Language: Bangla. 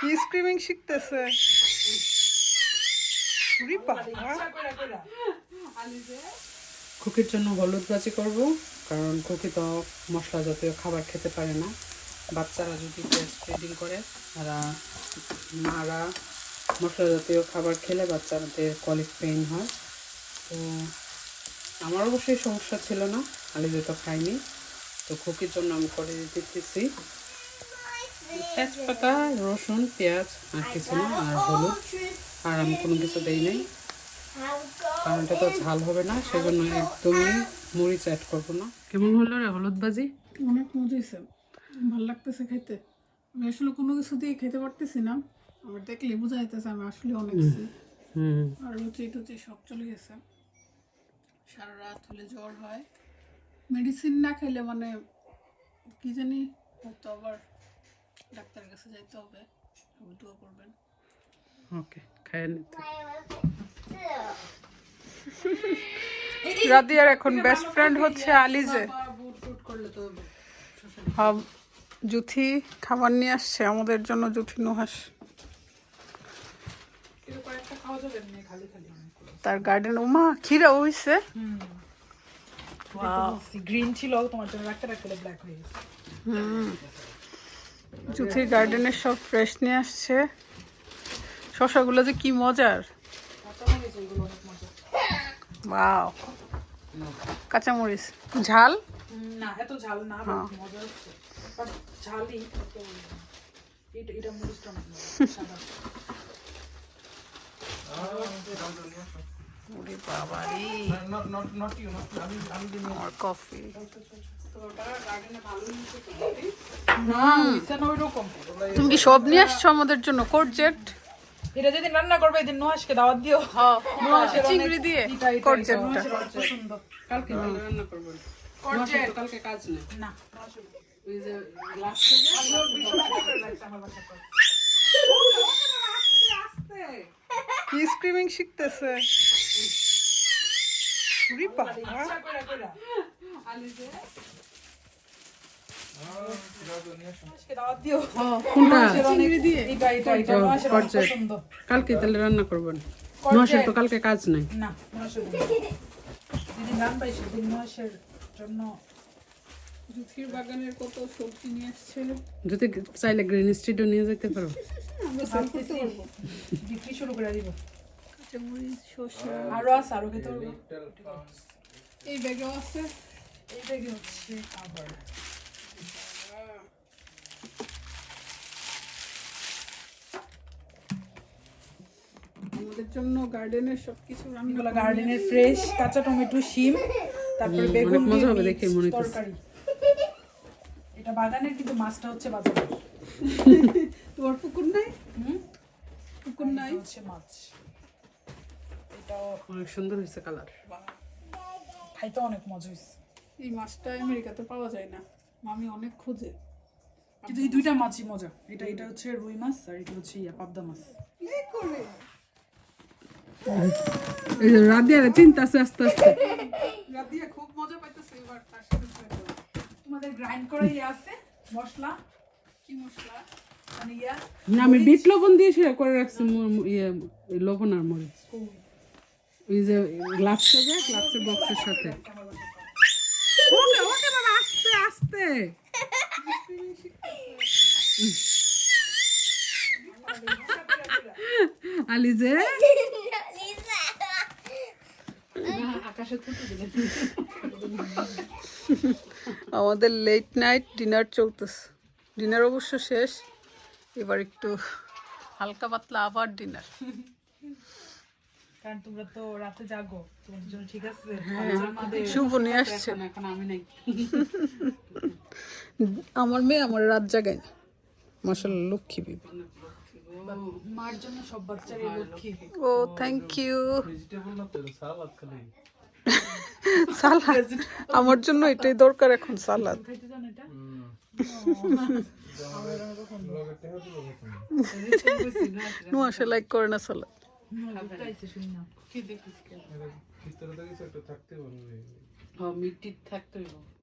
কি স্ক্রিমিং শিখতেছে? খুকির জন্য হলুদ ভাজি করব, কারণ খুকি তো মশলা জাতীয় খাবার খেতে পারে না। বাচ্চারা যদি ব্রেস্ট করে, তারা, মারা মশলা জাতীয় খাবার খেলে বাচ্চাদের কলিক পেইন হয়। তো আমার অবশ্যই সমস্যা ছিল না আলিজে তো খাইনি। তো খুকির জন্য আমি করে দিতেছি। তেজপাতা রসুন পেঁয়াজ আর কিছু না আর হলুদ। আর আমি কোনো কিছু দেই নাই। কারণ এটা তো ঝাল হবে না সেজন্য একদমই মরিচ অ্যাড করব না। কেমন হলো রে হলুদ ভাজি? অনেক মজা হয়েছে। ভালো লাগতেছে খেতে। আমি আসলে কোনো কিছু দিয়ে খেতে পারতেছি না। আমার দেখলে বোঝা যাইতেছে আমি আসলে অনেক হুম। আর রুচি টুচি সব চলে গেছে। সারা রাত হলে জ্বর হয়। মেডিসিন না খেলে মানে কি জানি হয়তো আবার ডাক্তারের কাছে যাইতে হবে সবাই দোয়া করবেন। ওকে খাইয়ে নিতে। রাদিয়ার এখন বেস্ট ফ্রেন্ড হচ্ছে আলিজে। হব জুথি খাবার নিয়ে আসছে আমাদের জন্য জুথি নুহাস। তার গার্ডেন উমা খিরা হইছে। গ্রিন ছিল তোমার জন্য রাখতে রাখতে ব্ল্যাক হয়ে গেছে। জুথির গার্ডেনের সব ফ্রেশ নিয়ে আসছে। শশাগুলো যে কি মজার। কাঁচামরিচ। ঝাল? না এত ঝাল না মজা বাট ঝালই তো এটা এটা মরিচটা অনেক মজা, সাদা। ওরে বাবারে। আমার কফি না হইছে না ওইরকম তুমি কি সব নিয়ে আসছো আমাদের জন্য কোরজেট এটা যেদিন রান্না করবে এদিন নুহাসকে দাওয়াত দিও। নুহাসের চিংড়ি দিয়ে কোরজেটটা পছন্দ। কালকে রান্না করবেন তোমার কালকে কাজ নেই। না ওই যে গ্লাস কি স্ক্রিমিং শিখতেছে। কালকে তাহলে রান্না করবেন? নশের তো কালকে কাজ নেই। যদি চাইলে গ্রিন স্ট্রিটও নিয়ে যেতে পারো। বিক্রি শুরু করে দিব। আরও আছে আরও খেতে এই ব্যাগেও আছে। এই ব্যাগে হচ্ছে খাবার। আমাদের জন্য গার্ডেনের সবকিছু রান্না গার্ডেনের ফ্রেশ কাঁচা টমেটো শিম তারপরে বেগুন মজা হবে দেখে মনে। তরকারি। এটা বাগানের কিন্তু মাছটা হচ্ছে বাজারে। তোমার পুকুর নাই? হুম? পুকুর নাই? হচ্ছে মাছ। এটাও অনেক সুন্দর হয়েছে কালার খাইতে অনেক মজা হয়েছে এই মাছটা আমেরিকাতে পাওয়া যায় না। মামি অনেক খোঁজে। কিন্তু এই দুইটা মাছই মজা। এটা এটা হচ্ছে রুই মাছ আর এটা হচ্ছে ইয়া পাবদা মাছ। এই করে? এই যে রাধিয়ার চিন্তা আছে আস্তে আস্তে। রাধিয়া খুব মজা পাইতেছে এবার তার সাথে তোমাদের গ্রাইন্ড করা ইয়ে আছে মশলা? কি মশলা? মানে না আমি বিট লবণ দিয়ে সেটা করে রাখছি ইয়ে লবণ আর মরিচ। ওই যে গ্লাভসটা যায় গ্লাভসের বক্সের সাথে। ওকে ওকে বাবা আস্তে আস্তে। আলিজে। আমাদের লেট নাইট ডিনার চলতেছে। ডিনার অবশ্য শেষ এবার একটু হালকা পাতলা আবার ডিনার কারণ তোমরা তো রাতে জাগো তোমাদের জন্য ঠিক আছে। শুভ নিয়ে আসছে এখন এখন আমি নাই। আমার মেয়ে আমার রাত জাগায় না মাসাল্লাহ লক্ষ্মী বিবি। মার জন্য সব বাচ্চারই লক্ষ্মী। ও থ্যাংক ইউ সালাদ আমার জন্য এটাই দরকার এখন সালাদ। জানো লাইক করে না সালাদ। হ্যাঁ থাকতে